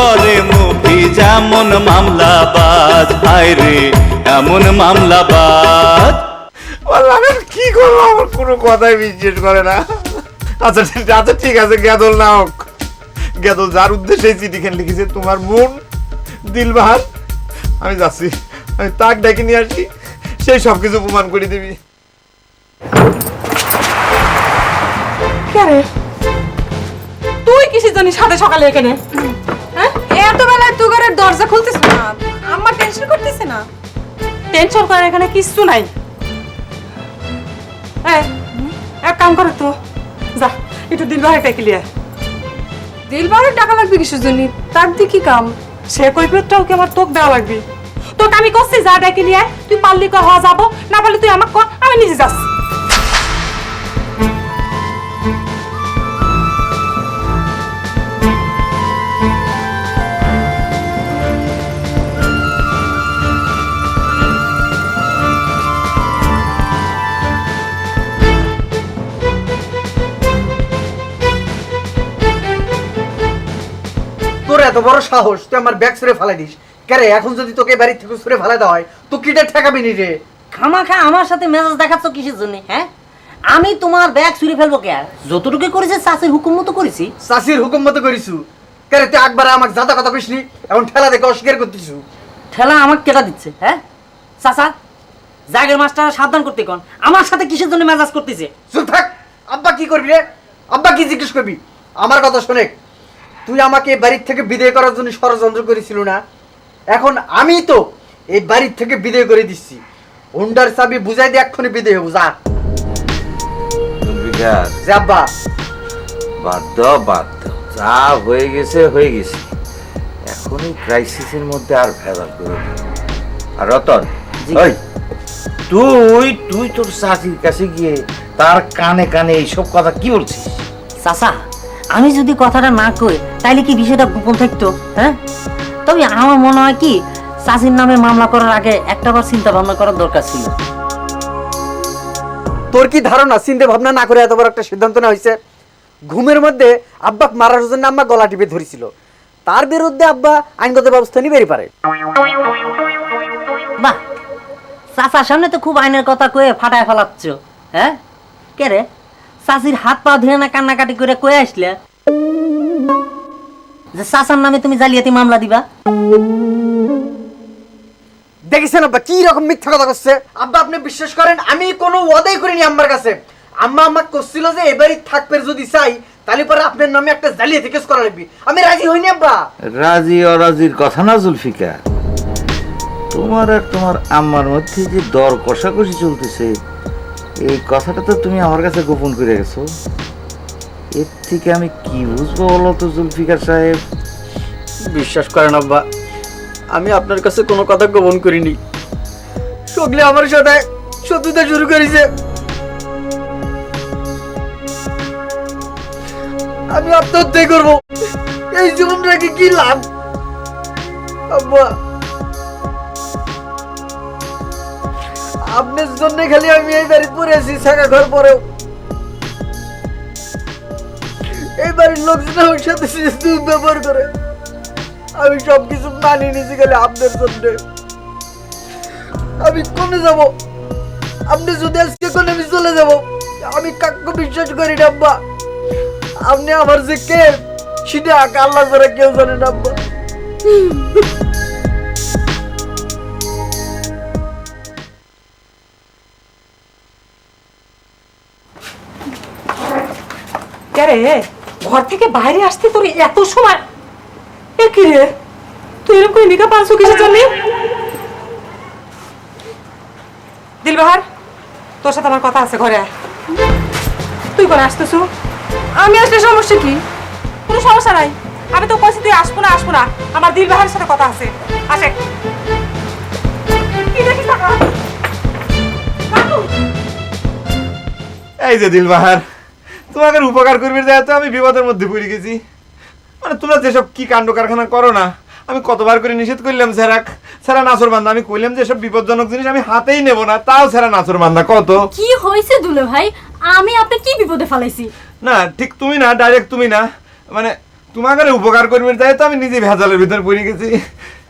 করে মুভি যেমন মামলাবাজ। হায় রে এমন মামলাবাজ। আমি কি করব? আমার কোনো কথাই বিশ্বাস করে না। আচ্ছা ঠিক- আচ্ছা ঠিক আছে গেদল না হোক গেদল যার উদ্দেশ্যে চিঠিখান লিখেছে তোমার বোন দিলবাহার। আমি যাচ্ছি আমি তাক ডেকে নিয়ে আসি সেই সব কিছু প্রমাণ করে দিবি। তুই কিসের জন্য সাথে সকালে এখানে? ঘরের দরজা খুলতেছ না। আম্মা টেনশন করতেছে না। টেনশন করার এখানে কিচ্ছু নাই। এক কাম করে তো। যা একটু বাড়ি টেকে লিয়ে দিলবারের টাকা লাগবে কিসের জন্য? তার দিয়ে কি কাম? সে কৈফিয়তটাও কি আমার তোক দেওয়া লাগবে? তোকে আমি করছি যা ডেকে আয়, তুই পারলি কর হওয়া যাব। না পারলে তুই আমাকে কর আমি নিজে যাচ্ছি। তোর এত বড় সাহস তুই আমার ব্যাগ ছুঁড়ে ফেলাই দিস। কেরে এখন যদি তোকে বাড়ি থেকে ছুঁড়ে ফেলাই দেওয়া হয় তো কিটা ঠেকাবি নি রে খামাখা আমার সাথে মেজাজ দেখাচ্ছ কিসের জন্য হ্যাঁ? আমি তোমার ব্যাগ চুরি ফেলব কে আর? যতটুকু করেছে চাষের হুকুম মতো করেছি। চাষির হুকুম মতো করিছু। কেরে তুই একবার আমাকে জাতা কথা কইসনি এখন ঠেলা দেখে অস্বীকার করতেছু। ঠেলা আমাকে কেটা দিচ্ছে হ্যাঁ? চাচা জাগের মাস্টার সাবধান করতে কোন। আমার সাথে কিসের জন্য মেজাজ করতেছে? চুপ থাক আব্বা কি করবি রে? আব্বা কি জিজ্ঞেস করবি? আমার কথা শোনে। তুই আমাকে বাড়ির থেকে বিদায় করার জন্য ষড়যন্ত্র করেছিল না? এখন আমি তো এই বাড়ির থেকে বিদায় করে দিচ্ছি। হুন্ডার চাবি বুঝাই দিয়ে এক্ষুনি বিদায় হব যা। জুলফিকার যে আব্বা। বাদ দাও বাদ দাও। যা হয়ে গেছে হয়ে গেছে। এখন এই ক্রাইসিসের মধ্যে আর ভেজাল করে। আর রতন ওই তুই তুই তোর চাচির কাছে গিয়ে তার কানে কানে এইসব কথা কি বলছিস? চাচা আমি যদি কথাটা না কই তাইলে কি বিষয়টা গোপন থাকতো হ্যাঁ? তবে আমার মনে হয় কি চাষির নামে মামলা করার আগে একটাবার চিন্তা ভাবনা করার দরকার ছিল। তোর কি ধারণা চিন্তা ভাবনা না করে এত বড় একটা সিদ্ধান্ত নেওয়া হয়েছে? ঘুমের মধ্যে আব্বা মারার জন্য আম্মা গলা টিপে ধরেছিল। তার বিরুদ্ধে আব্বা আইনগত ব্যবস্থা নিবেই পারে। বাহ! চাচার সামনে তো খুব আইনের কথা কয়ে ফাটায় ফেলাচ্ছ হ্যাঁ? কে রে? চাচির হাত পা ধুয়ে না কান্নাকাটি করে কয়ে আসলে? যে চাচার নামে তুমি জালিয়াতি মামলা দিবা? দেখেছেন আব্বা কি রকম মিথ্যা কথা করছে আব্বা আপনি বিশ্বাস করেন আমি কোনো ওয়াদাই করিনি আম্মার কাছে। আম্মা আমাকে করছিল যে এবারই থাকবে যদি চাই তাহলে পরে আপনার নামে একটা জালিয়াতি কেস করা লাগবে। আমি রাজি হইনি আব্বা। রাজি অরাজির কথা না জুলফিকার? তোমার আর তোমার আম্মার মধ্যে যে দর কষাকষি চলতেছে এই কথাটা তো তুমি আমার কাছে গোপন করে গেছো এর থেকে আমি কি বুঝব বলো তো জুলফিকার সাহেব? বিশ্বাস করেন আব্বা, আমি আপনার কাছে কোনো কথা গোপন করিনি। সগলে আমার সাথে শত্রুতা শুরু করেছে। আমি আত্মহত্যা করব। এই জীবন রেখে কি লাভ? আব্বা আপনার জন্য খালি আমি এই বাড়ি পরে আছি থাকা ঘর পরেও। এই বাড়ির লোকজন আমার সাথে ব্যবহার করে। আমি সব কিছু মানি নিছি গেলে আপনার জন্য। আমি কোনে যাব? আপনি যদি আজকে কোনে, আমি চলে যাব। আমি কাকু বিশ্বাস করি না, আব্বা। আপনি আমার যে কে, সেটা আল্লাহ ছাড়া কেউ জানে না, আব্বা। কে রে ঘর থেকে বাইরে আসতে তোর এত সময়। এ কি রে? তুই এরকম করে নিকা পাঁচশো কিসের জন্য? দিলবাহার, তোর সাথে আমার কথা আছে ঘরে। তুই করে আসতেছ? আমি আসলে সমস্যা কি? কোনো সমস্যা নাই। আমি তো কইছি তুই আসব না আসব না। আমার দিলবাহারের সাথে কথা আছে। আসে। এই যে দিলবাহার। তোমাকে উপকার করবে তো আমি বিপদের মধ্যে পড়ে গেছি। মানে তোমরা যেসব কি কাণ্ড কারখানা করো না আমি কতবার করে নিষেধ করলাম স্যারাক স্যারা নাচর বান্ধা আমি কইলাম যে সব বিপজ্জনক জিনিস আমি হাতেই নেব না তাও স্যারা নাচর বান্ধা কত? কি হয়েছে দুলে ভাই? আমি আপনি কি বিপদে ফেলাইছি? না ঠিক তুমি না ডাইরেক্ট তুমি না। মানে তোমাকে উপকার করবে তাই তো আমি নিজে ভেজালের ভিতর পড়ে গেছি।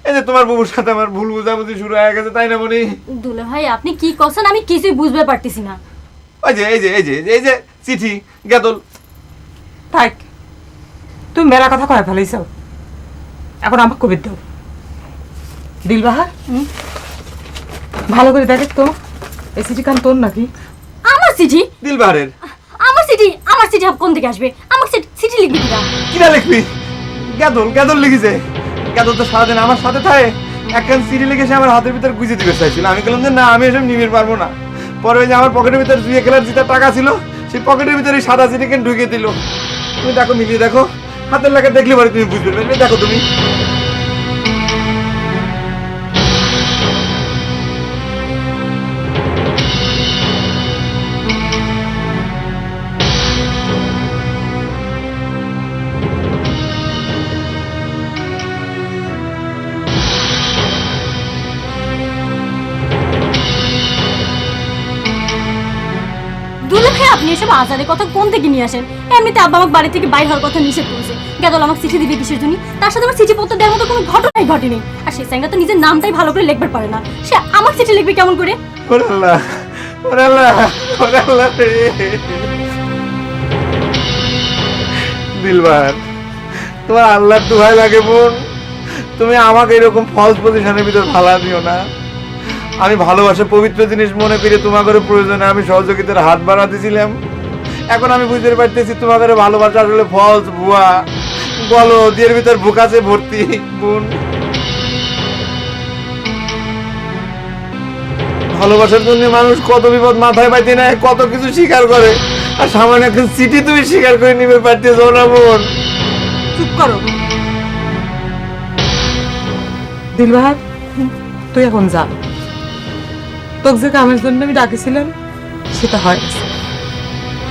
এই যে তোমার বাবুর সাথে আমার ভুল বুঝাবুঝি শুরু হয়ে গেছে তাই না মনি? দুলে ভাই আপনি কি করছেন আমি কিছুই বুঝতে পারতেছি না। ওই যে এই যে এই যে এই যে চিঠি গেদল। থাক তুমি মেলা কথা কয় ফেলাইছ। এখন আমাকে কবির দাও। দিলবাহার? ভালো করে দেখ তো এই চিঠি কান তোর নাকি? আমার চিঠি? দিলবাহারের। আমার চিঠি? আমার চিঠি কোন থেকে আসবে? আমার চিঠি- চিঠি লিখবি কিনা? কিনা লিখবি? গেদল গেদল লিখেছে। গেদল তো সারাদিন আমার সাথে থাকে। একখান সিডি লিখে সে আমার হাতের ভিতর গুজে দিতে চাইছিল। আমি বললাম যে না আমি এসব নিবে পারব না। পরে ওই যে আমার পকেটের ভিতরে দুই খেলার জিতার টাকা ছিল, সেই পকেটের ভিতরে সাদা চিনি কেন ঢুকিয়ে দিল। তুমি দেখো মিলিয়ে দেখো, হাতের লেখা দেখলে পরে তুমি বুঝতে পারবে দেখো তুমি। আপনি এসব আজারের কথা কোন থেকে নিয়ে আসেন? এমনিতে আব্বা আমাকে বাড়ি থেকে বাইর হওয়ার কথা নিষেধ করেছে। গেদল আমাকে চিঠি দিবে কিসের জন্য? তার সাথে আমার চিঠি পত্র দেওয়ার মতো কোনো ঘটনাই ঘটেনি। আর সে স্যাংরা তো নিজের নামটাই ভালো করে লিখবার পারে না। সে আমার চিঠি লিখবে কেমন করে? আল্লাহ আল্লাহ আল্লাহ। দিলবার, তোমার আল্লাহর দুহাই লাগে বোন। তুমি আমাকে এরকম ফলস পজিশনের ভিতর ফালা দিও না। আমি ভালোবাসা পবিত্র জিনিস মনে করে তোমাদের প্রয়োজনে আমি সহযোগিতার হাত বাড়াতেছিলাম এখন আমি বুঝতে পারতেছি তোমাদের ভালোবাসা আসলে ফলস ভুয়া। বলো দিয়ের ভিতর বুকাছে ভর্তি, বোন। ভালোবাসার জন্য মানুষ কত বিপদ মাথায় পাইতে নেয়, কত কিছু স্বীকার করে। আর সামান্য এখন সিটি তুমি স্বীকার করে নিবে, পারতেছো না, বোন। চুপ করো। দিলবাহার, তুই এখন যা। তোকে যে কামের জন্য আমি ডাকেছিলাম সেটা হয়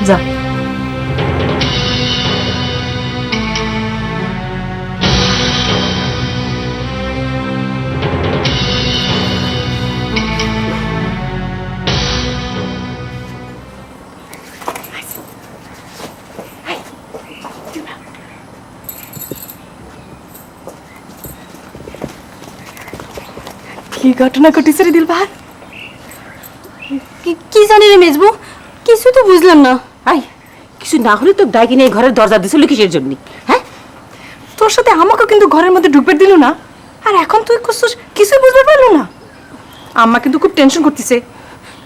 যা। কি ঘটনা ঘটেছে রে দিলবাহার? কি- জানি রে মেজবু? কিছু তো বুঝলাম না। আই, কিছু না হলে তো ডাইকে নিয়ে ঘরের দরজা দিছিল কিসের জন্য? হ্যাঁ? তোর সাথে আমাকে কিন্তু ঘরের মধ্যে ঢুকবে দিল না। আর এখন তুই করছিস কিছুই বুঝতে পারল না। আম্মা কিন্তু খুব টেনশন করতেছে।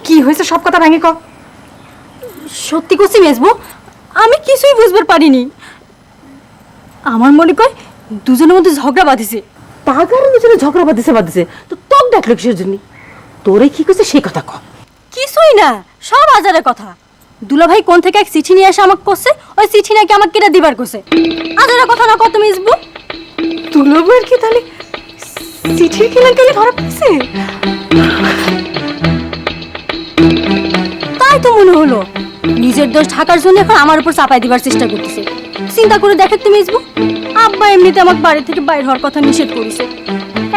কি হয়েছে সব কথা ভেঙে ক। সত্যি করছি মেজবু, আমি কিছুই বুঝবার পারিনি। আমার মনে কয়, দুজনের মধ্যে ঝগড়া বাঁধিছে। কারণে দুজনে ঝগড়া বাঁধিছে বাঁধিছে। তো তোক ডাকলো কিসের জন্য? তোরে কি করছে সেই কথা ক। কিছুই না, সব আজারের কথা। দুলাভাই কোন থেকে এক চিঠি নিয়ে এসে আমাকে করছে? ওই চিঠি নাকি আমাকে কেটে দিবার করছে। আজারের কথা না কত মিসবু বইয়ের কি তাহলে চিঠির কেলেঙ্কারি ধরা পড়েছে? তাই তো মনে হলো, নিজের দোষ ঢাকার জন্য এখন আমার উপর চাপাই দিবার চেষ্টা করতেছে। চিন্তা করে দেখে তুমি, ইসবু। আব্বা এমনিতে আমাকে বাড়ি থেকে বাইর হওয়ার কথা নিষেধ করেছে।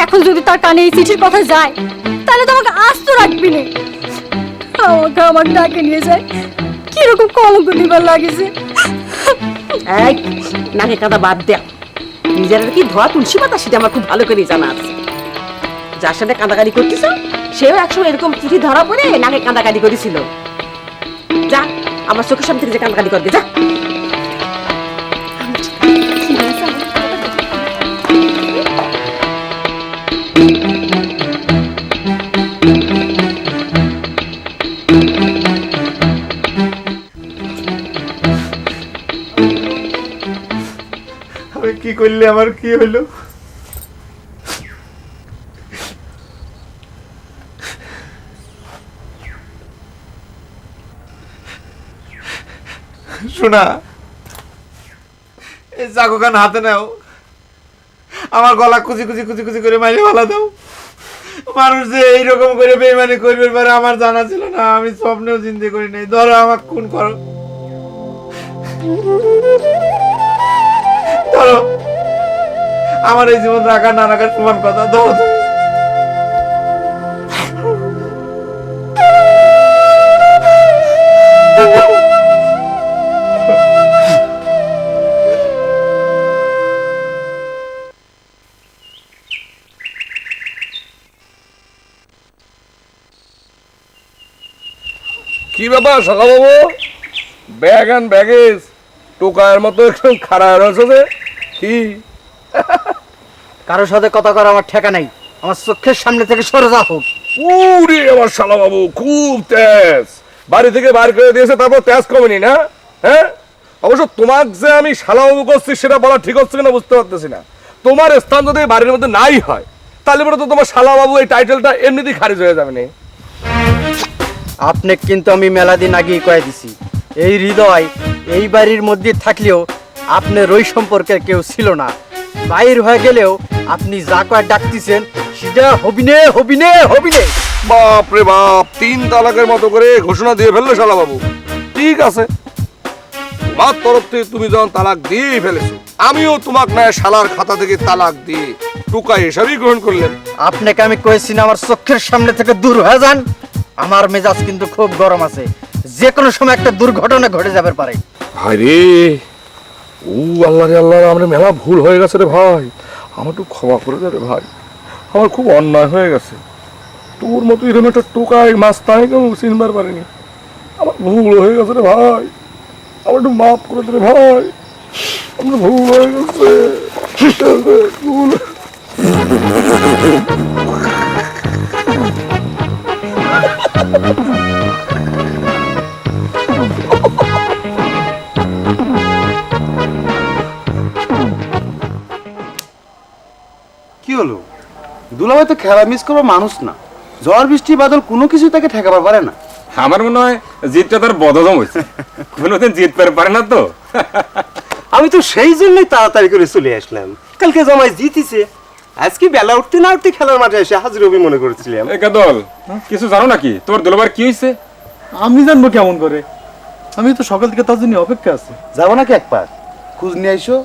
এখন যদি তার কানে এই চিঠির কথা যায়, তাহলে তো আমাকে আস্ত রাখবি না। আমাকে আমার ডাকে নিয়ে যায়। কীরকম কলঙ্ক দিবার লাগেছে এক কাদা বাদ দেও নিজের কি ধোয়া তুলসী পাতা সেটা আমার খুব ভালো করে জানা আছে। যার সাথে কাঁদাকাটি করতেছ, সেও একসময় এরকম চিঠি ধরা পড়ে নাকে কাঁদাকাটি করেছিল। যা, আমার চোখের সামনে থেকে যে করতে যা। করলে আমার কি হইল শোনা, এই চাকু খান হাতে নাও। আমার গলা কুচি কুচি কুচি কুচি করে মারি ভালা দাও। মানুষ যে এইরকম করে বেইমানি করবে পারে আমার জানা ছিল না, আমি স্বপ্নেও চিন্তা করি নাই। ধরো আমাকে খুন করো। আমার এই জীবন রাখার না রাখার সমান কথা, ধরো। কি ব্যাপার সকাল বাবু? ব্যাগ অ্যান্ড ব্যাগেজ টোকায়ের মতো একদম খারাপ রয়েছে যে কারোর সাথে কথা করা আমার ঠেকা নাই। আমার চোখের সামনে থেকে সরে যা হোক উরে আমার শালা বাবু খুব তেজ। বাড়ি থেকে বার করে দিয়েছে তারপর তেজ কমেনি না? হ্যাঁ? অবশ্য তোমার যে আমি শালাবাবু করছি সেটা বলা ঠিক হচ্ছে কিনা বুঝতে পারতেছি না। তোমার স্থান যদি বাড়ির মধ্যে নাই হয় তাহলে পরে তো তোমার শালাবাবু এই টাইটেলটা এমনিতেই খারিজ হয়ে যাবে না। আপনি কিন্তু আমি মেলা দিন আগেই কয়ে দিছি এই হৃদয় এই বাড়ির মধ্যে থাকলেও আপনার ওই সম্পর্কে কেউ ছিল না। বাইর হয়ে গেলেও আপনি যা কয়ে ডাকতেছেন সেটা হবিনে হবিনে হবিনে। বাপ রে বাপ তিন তালাকের মতো করে ঘোষণা দিয়ে ফেলল শালাবাবু। ঠিক আছে। তোমার তরফ থেকে তুমি যখন তালাক দিয়েই ফেলেছো আমিও তোমাকে না শালার খাতা থেকে তালাক দিয়ে টুকা হিসাবেই গ্রহণ করলেন আপনাকে আমি কয়েছি না আমার চোখের সামনে থেকে দূর হয়ে যান। আমার মেজাজ কিন্তু খুব গরম আছে। যে কোনো সময় একটা দুর্ঘটনা ঘটে যাবে পারে। ভাই রে। ও আল্লাহ রে আল্লাহ, আমার মেলা ভুল হয়ে গেছে রে ভাই। আমার একটু ক্ষমা করে দে রে ভাই। আমার খুব অন্যায় হয়ে গেছে। তোর মতো এরকম একটা টোকায় মাছ তাই কেউ চিনবার পারিনি। আমার ভুল হয়ে গেছে রে ভাই। আমার একটু মাফ করে দে রে ভাই। আমার ভুল হয়ে গেছে। খেলা মিস করব মানুষ না। ঝড় বৃষ্টি বাদল কোনো কিছু তাকে ঠেকাবার পারে না। আমার মনে হয় জিতটা তার বদদম হয়েছে। কোনোদিন জিততে পারে না তো। আমি তো সেই জন্যই তাড়াতাড়ি করে চলে আসলাম। কালকে জামাই জিতিছে আজকে বেলা উঠতে না উঠতে খেলার মাঠে এসে হাজির হবি মনে করেছিলাম। এ কাদল কিছু জানো নাকি? তোর দলবার কি হয়েছে আমি জানব কেমন করে। আমি তো সকাল থেকে তার জন্য অপেক্ষা আছি। যাব নাকি একবার? খোঁজ নিয়ে আইসো।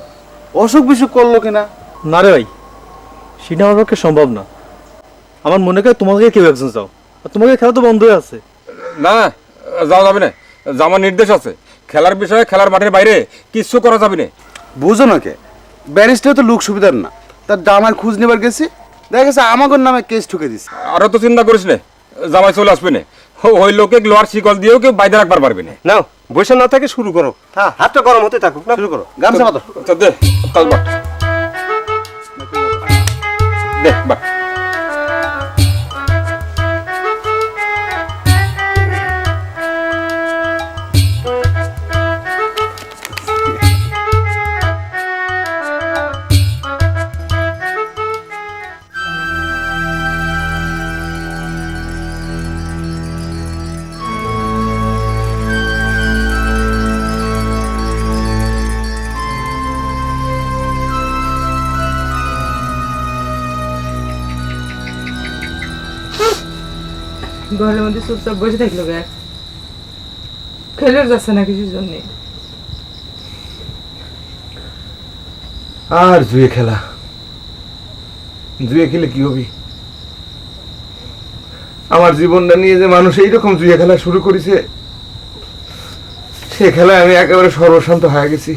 অসুখ বিসুখ করল কিনা? না রে ভাই সেটা আমার পক্ষে সম্ভব না। আমার মনে হয় তোমাকে কেউ একজন যাও। আর তোমাকে খেলা তো বন্ধ হয়ে আছে। না যাওয়া যাবে না। যাওয়ার নির্দেশ আছে। খেলার বিষয়ে খেলার মাঠের বাইরে কিছু করা যাবে না। বুঝো না কে? ব্যারিস্টার তো লোক সুবিধার না। তার জামার খোঁজ নেবার গেছি। দেখা গেছে আমাগর নামে কেস ঠুকে দিছে। আরও তো চিন্তা করিস না। জামাই চলে আসবে না। ওই লোকে লোহার শিকল দিয়েও কেউ বাইরে রাখবার পারবে না। নাও বসে না থাকে শুরু করো। হ্যাঁ হাতটা গরম হতে থাকুক না। শুরু করো। গামছা পাতো আচ্ছা, দে কাজ বাট দে বাট ঘরের মধ্যে চুপচাপ বসে থাকল গে খেলেও যাচ্ছে না কিছুর জন্যে। আর জুয়ে খেলা। জুয়ে খেলে কি হবি? আমার জীবনটা নিয়ে যে মানুষ এইরকম জুয়ে খেলা শুরু করেছে সে খেলায় আমি একেবারে সর্বশান্ত হয়ে গেছি।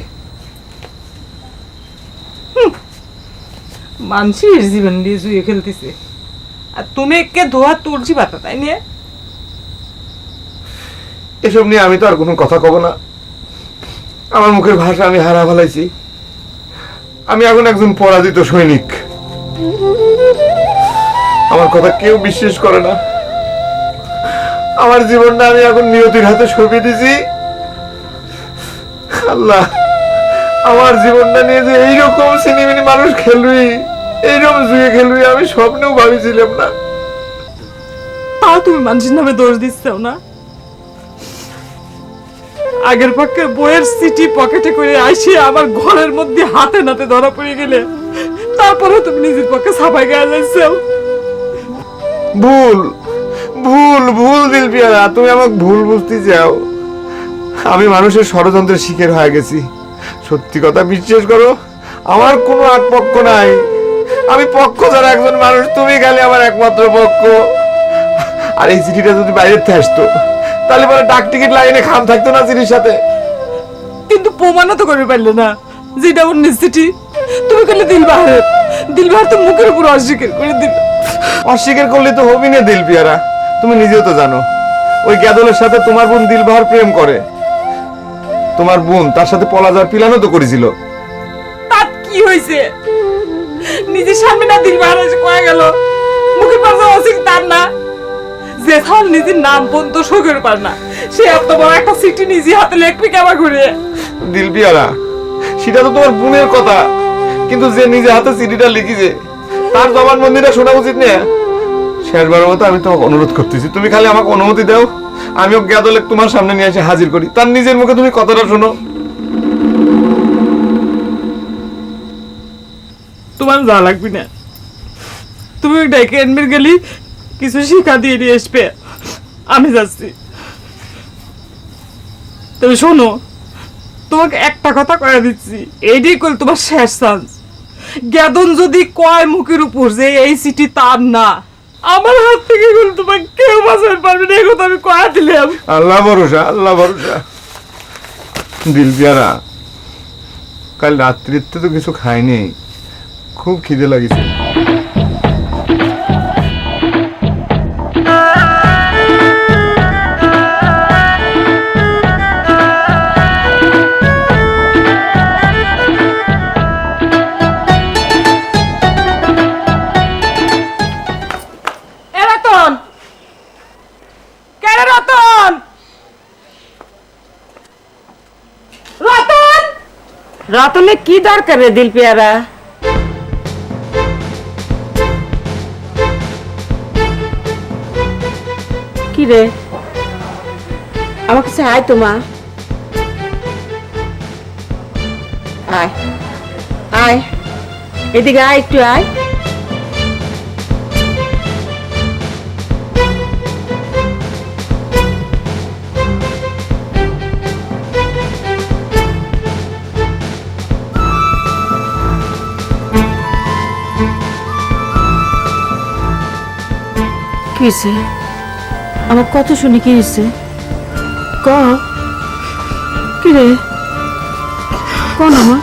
মানুষের জীবন দিয়ে জুয়ে খেলতেছে। আর তুমি একে ধোয়া তুলছি পাতা তাই নিয়ে? এসব নিয়ে আমি তো আর কোনো কথা কব না। আমার মুখের ভাষা আমি হারা ফেলাইছি। আমি এখন একজন পরাজিত সৈনিক। আমার কথা কেউ বিশ্বাস করে না। আমার জীবনটা আমি এখন নিয়তির হাতে সঁপে দিছি। আল্লাহ, আমার জীবনটা নিয়ে যে এইরকম সিনেমিনি মানুষ খেলবি। এইরকম জুয়ে খেলবি আমি স্বপ্নেও ভাবিছিলাম না। তাও তুমি মানুষের নামে দোষ দিচ্ছ না। আগের পক্ষে বইয়ের সিটি পকেটে করে আইসে আমার ঘরের মধ্যে হাতে নাতে ধরা পড়ে গেলে তারপরে তুমি নিজের পক্ষে সাফাই গায়ে যাচ্ছ ভুল ভুল ভুল দিল পিয়ারা তুমি আমাকে ভুল বুঝতে চাও। আমি মানুষের ষড়যন্ত্রের শিকার হয়ে গেছি। সত্যি কথা বিশ্বাস করো আমার কোনো আগ পক্ষ নাই। আমি পক্ষ যারা একজন মানুষ তুমি খালি আমার একমাত্র পক্ষ। আর এই চিঠিটা যদি বাইরে আসতো তাহলে পরে ডাক টিকিট লাইনে খাম থাকতো না চিঠির সাথে। কিন্তু প্রমাণও তো করে পারলে না যেটা ওর নিশ্চিটি তুমি করলে দিলবাহারের দিলবাহার তো মুখের উপর অস্বীকার করে দিল। অস্বীকার করলে তো হবি না দিল পিয়ারা তুমি নিজেও তো জানো। ওই গ্যাদলের সাথে তোমার বোন দিলবাহার প্রেম করে। তোমার বোন তার সাথে পলাজার পিলানো তো করেছিল। তাত কি হয়েছে নিজের সামনে না দিল মহারাজ কয়ে গেল। মুখে পাশে অসিক তার না? যে সাল নিজের নাম পর্যন্ত শোকের পার না। সে এত বড় একটা সিটি নিজে হাতে লেখবি কেমন করে দিলপিয়ারা সেটা তো তোমার বোনের কথা। কিন্তু যে নিজে হাতে চিঠিটা লিখিছে, তার জবান মন্দিরটা শোনা উচিত না। শেষবারের মতো আমি তোমাকে অনুরোধ করতেছি, তুমি খালি আমাকে অনুমতি দাও। আমিও গ্যাদলে তোমার সামনে নিয়ে এসে হাজির করি। তার নিজের মুখে তুমি কথাটা শোনো। তোমার যা লাগবে না। তুমি ডাইকে এনবির গেলি, কিছু শিক্ষা দিয়ে নিয়ে আসবে। আমি যাচ্ছি। তবে শোনো, তোমাকে একটা কথা কয়ে দিচ্ছি এইটাই করলে তোমার শেষ চান্স জ্ঞাদন যদি কয় মুখের উপর যে এই সিটি তার না, আমার হাত থেকে গেলে তোমাকে কেউ বাঁচাতে পারবে না কথা আমি কয়া দিলাম। আল্লাহ ভরসা আল্লাহ ভরসা। দিলপিয়ারা কাল রাত্রিতে তো কিছু খাইনি খুব খিদে লাগিছে। এ রতন! কেন রতন? রতন! রতনে কি দরকার রে দিল পেয়ারা? রে আমার কাছে আয় তো মা। আয়। এদিকে আয় একটু আয়। কিসে? আমার কত শুনি, কি হয়েছে ক কি রে? কোন আমার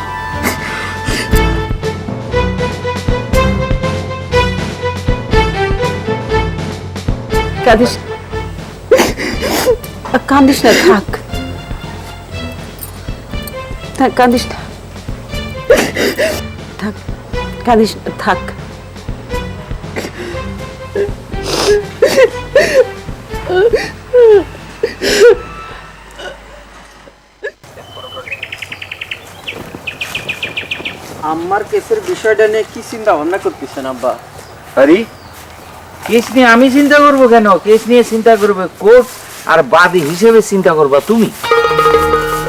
কাঁদিস। কান্দিস না, থাক। থাক, কাঁদিস না। থাক, কাঁদিস থাক। আমার কেসের বিষয়টা নিয়ে কি চিন্তা ভাবনা করতেছেন আব্বা? আরে কেস নিয়ে আমি চিন্তা করব কেন? কেস নিয়ে চিন্তা করবে কোর্ট আর বাদী হিসেবে চিন্তা করবা তুমি।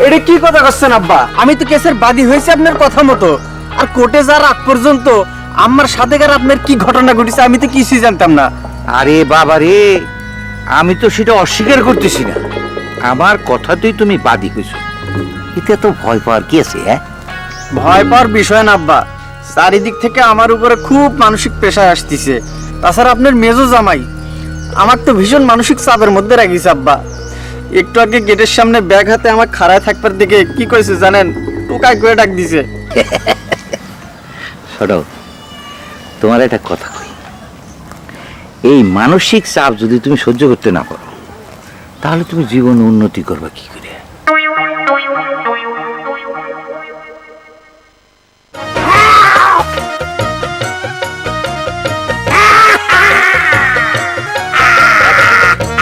এটা কি কথা করছেন আব্বা? আমি তো কেসের বাদী হয়েছে আপনার কথা মতো। আর কোর্টে যাওয়ার আগ পর্যন্ত আমার সাথে কার আপনার কি ঘটনা ঘটেছে আমি তো কিছুই জানতাম না। আরে বাবা রে আমি তো সেটা অস্বীকার করতেছি না। আমার কথাতেই তুমি বাদী হয়েছো। এতে তো ভয় পাওয়ার কি আছে হ্যাঁ? ভয় পাওয়ার বিষয় না আব্বা। চারিদিক থেকে আমার উপরে খুব মানসিক পেশায় আসতেছে। তাছাড়া আপনার মেজো জামাই আমার তো ভীষণ মানসিক চাপের মধ্যে রাখিছে আব্বা। একটু আগে গেটের সামনে ব্যাগ হাতে আমার খাড়ায় থাকবার দিকে কি কইছে জানেন? টোকাই করে ডাক দিছে। শোনো তোমার একটা কথা এই মানসিক চাপ যদি তুমি সহ্য করতে না পারো, তাহলে তুমি জীবন উন্নতি করবা কি করে?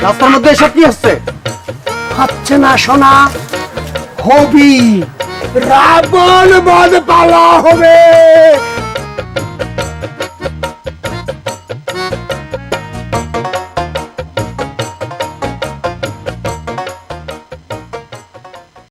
রাস্তার মধ্যে এসব কি হচ্ছে? হচ্ছে না সোনা, হবি, রাবণ বধ পালা হবে।